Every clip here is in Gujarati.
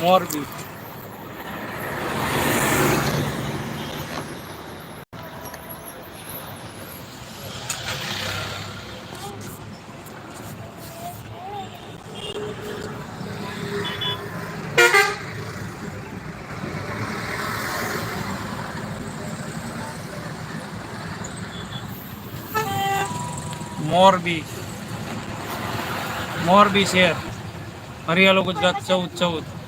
મોરબી. મોરબી. મોરબી શહેર. હરિયાળો ગુજરાત ચૌદ ચૌદ.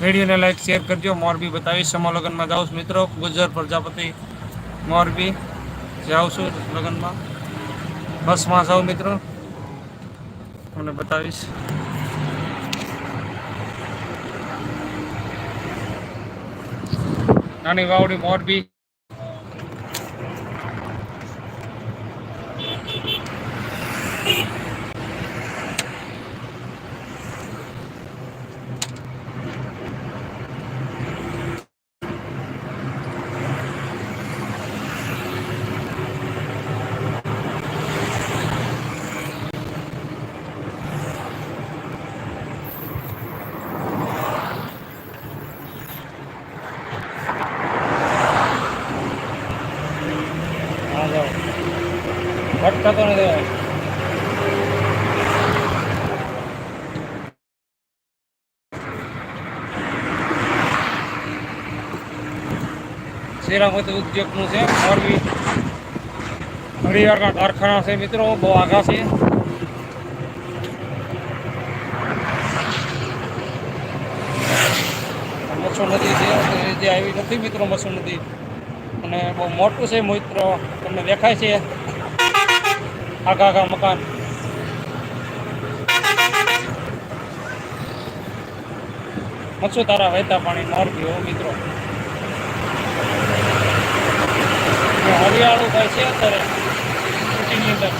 વિડીયોને લાઈક, શેર કરજો. મોરબી બતાવીશ. સમો લગ્નમાં જાઉં મિત્રો ગુજર પ્રજાપતિ મોરબી. જાઉં છું લગ્નમાં. બસમાં જાઉં, મિત્રો. તમને બતાવીશ. નાની વાવડી મોરબી હા જાઓ ભટકાતો નથી શ્રીરામતી ઉદ્યોગનું છે મોરબી ઘડિયાળના કારખાના છે મિત્રો, બહુ આગા છે. મચ્છુ નદી છે જે આવી નથી મિત્રો મચ્છુ નદી, અને બહુ મોટું છે મિત્રો, તમને દેખાય છે. આગા આગા મકાન. મચ્છુ તારા વહેતા પાણી મોરબી હો મિત્રો. હરિયાળું ભાઈ છે અત્યારે ની અંદર.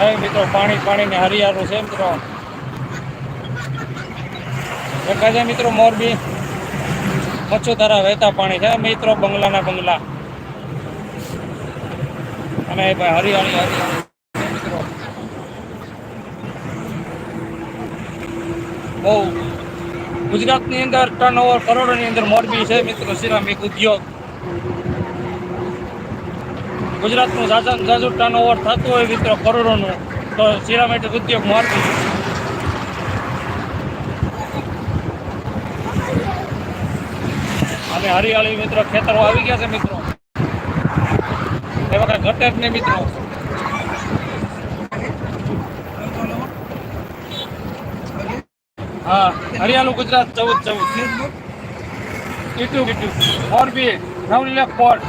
હવે મિત્રો, પાણી પાણી ને હરિયાળું છે, મિત્રો. દેખાય છે, મિત્રો, મોરબી? મચ્છુધારા વહેતા પાણી છે, મિત્રો, બંગલાના બંગલા. અને ભાઈ હરિયાળી મિત્રો બહુ ગુજરાતની અંદર ટર્ન ઓવર કરોડોની અંદર મોરબી છે. મિત્રો, સિરામિક ઉદ્યોગ. ગુજરાતનું જાજા જાજુ ટર્ન ઓવર થતું હોય મિત્રો કરોડોનું, તો સિરામિક ઉદ્યોગ મોરબી અને હરિયાળી મિત્રો, ખેતરો આવી ગયા છે મિત્રો. એ વખત ઘટે જ નહીં મિત્રો. હા હરિયાળું ગુજરાત ચૌદ ચૌદ. ઈટુ ઈટુ મોરબી નવલીલા ફોર્ટ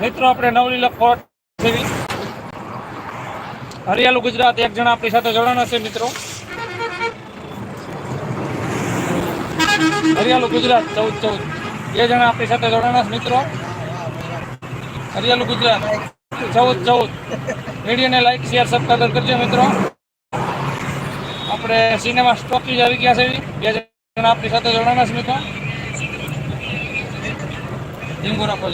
મિત્રો, આપણે નવલીલા ફોર્ટ હરિયાળું ગુજરાત એક જણા આપણી સાથે જોડાણા છે, મિત્રો. હરિયાળું ગુજરાત ચૌદ ચૌદ. બે જણા આપણી સાથે જોડાણા છે, મિત્રો. હરિયાળું ગુજરાત. ચૌદ ચૌદ વિડીયોને લાઈક શેર સબસ્ક્રાઈબ કરજો મિત્રો. આપણે સિનેમા સ્ટોકી આવી ગયા છે. બે જણા આપણી સાથે જોડાના છે મિત્રો. ધીંગો રાખો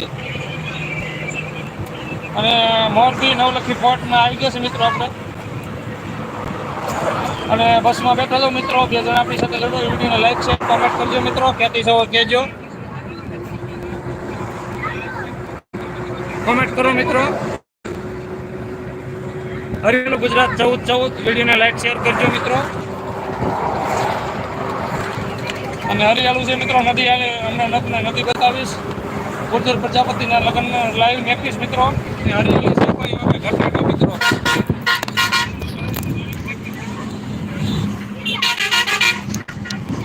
અને મોરબી નવલખી ફોર્ટમાં આવી ગયા છે મિત્રો આપણે. અને બસમાં બેઠા છો મિત્રો. બે જણા આપણી સાથે જોડો વિડીયોને લાઈક શેર કોમેન્ટ કરજો મિત્રો. ક્યાંથી સૌ કહેજો કોમેન્ટ કરો મિત્રો. હરિયાળું ગુજરાત ચૌદ ચૌદ. વિડીયોને લાઈક શેર કરજો મિત્રો. અને હરિયાળું છે મિત્રો, નદી અમને નદને નદી બતાવીશ. ગુર્જર પ્રજાપતિના લગ્ન લાઈવ મેકીશ મિત્રો. હરિયાળી છે કોઈ હવે ઘટે મિત્રો.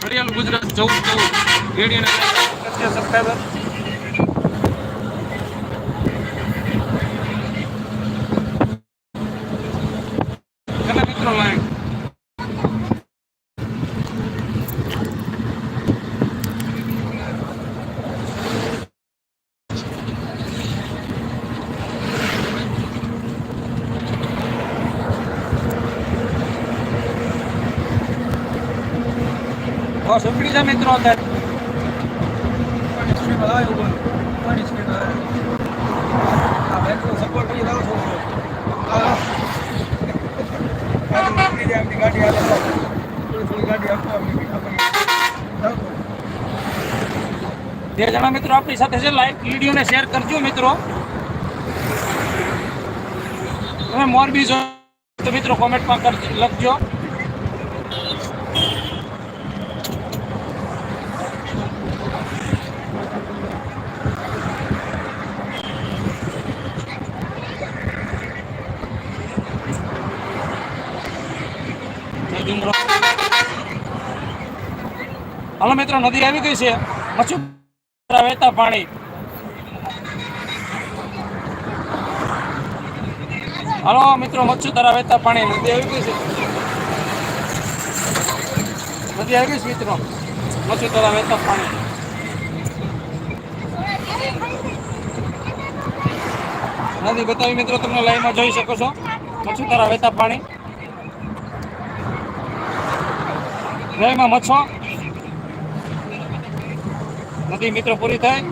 હરિયાળું ગુજરાત ચૌદ ચૌદ. વિડીયોને સબસ્ક્રાઈબર કેટલા મિત્રો લાઈક બસ ઉપડી જા મિત્રો બે જણા મિત્રો આપણી સાથે છે લાઈક વિડીયોને શેર કરજો મિત્રો. તમે મોરબી જો તો મિત્રો કોમેન્ટમાં લખજો. હાલો મિત્રો, નદી આવી ગઈ છે. મચ્છુ વહેતા પાણી. હાલો મિત્રો, મચ્છુ તારા વહેતા પાણી. નદી આવી ગઈ છે. નદી આવી ગઈ છે મિત્રો. મચ્છુ તારા વહેતા પાણી. નદી બતાવી મિત્રો, તમને લાઈવમાં જોઈ શકો છો. મચ્છુ તારા વહેતા પાણી. જયમાં મચ્છો. નદી મિત્રો પૂરી થાય?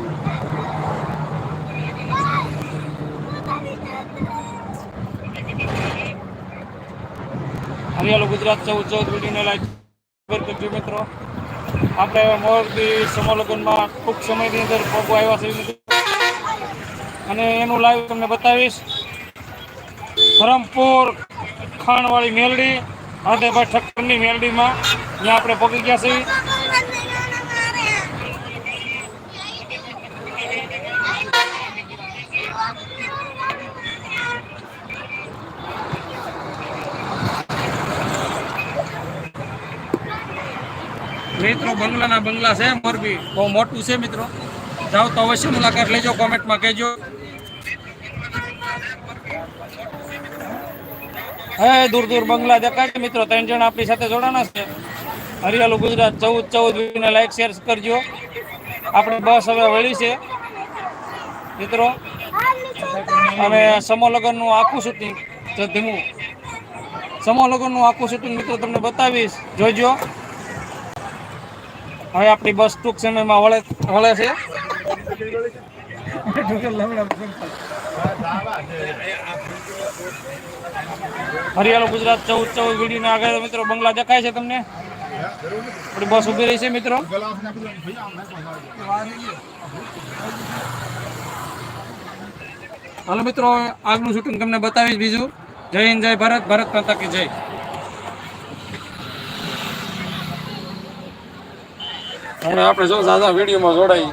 હરિયાળું ગુજરાત ચૌદ ચૌદ વિડીને લાઈક કરજો મિત્રો. આપણે મોરબી સમોલગ્નમાં ટૂંક સમયની અંદર પગો આવ્યા છે અને એનું લાઈવ તમને બતાવીશ. ધરમપુર ખાણવાળી મેલડી હાથેભાઈ ઠક્કરની મેલડીમાં. ત્યાં આપણે પગી ગયા છીએ. મિત્રો, બંગલાના બંગલા છે, મોરબી. બહુ મોટું છે મિત્રો. જાઓ તો અવશ્ય મુલાકાત લેજો, કોમેન્ટમાં કહેજો. હે, દૂર દૂર બંગલા દેખાય મિત્રો. ત્રણ જણ આપણી સાથે જોડાના છે. હરિયાળું ગુજરાત, ચૌદ ચૌદ ને લાઈક શેર કરજો. આપણે બસ હવે વળી છે. મિત્રો, અમે સમો લગ્નનું આખું શૂટિંગ ધીમું સમો લગ્નનું આખું શૂટિંગ મિત્રો તમને બતાવીશ. જોજો. હવે આપણી બસ ટૂંક સમયમાં વળે વળે છે. હરિયાળું ગુજરાત ચૌદ ચૌદ વીડિયો આગળ મિત્રો બંગલા દેખાય છે તમને? આપણી બસ ઊભી રહી છે મિત્રો. હાલો મિત્રો આગનું શૂટિંગ તમને બતાવીશ બીજું. જય હિન્દ, જય ભારત ભારત માતા કે જય. હવે આપણે જો દાદા વિડીયોમાં જોડાઈ.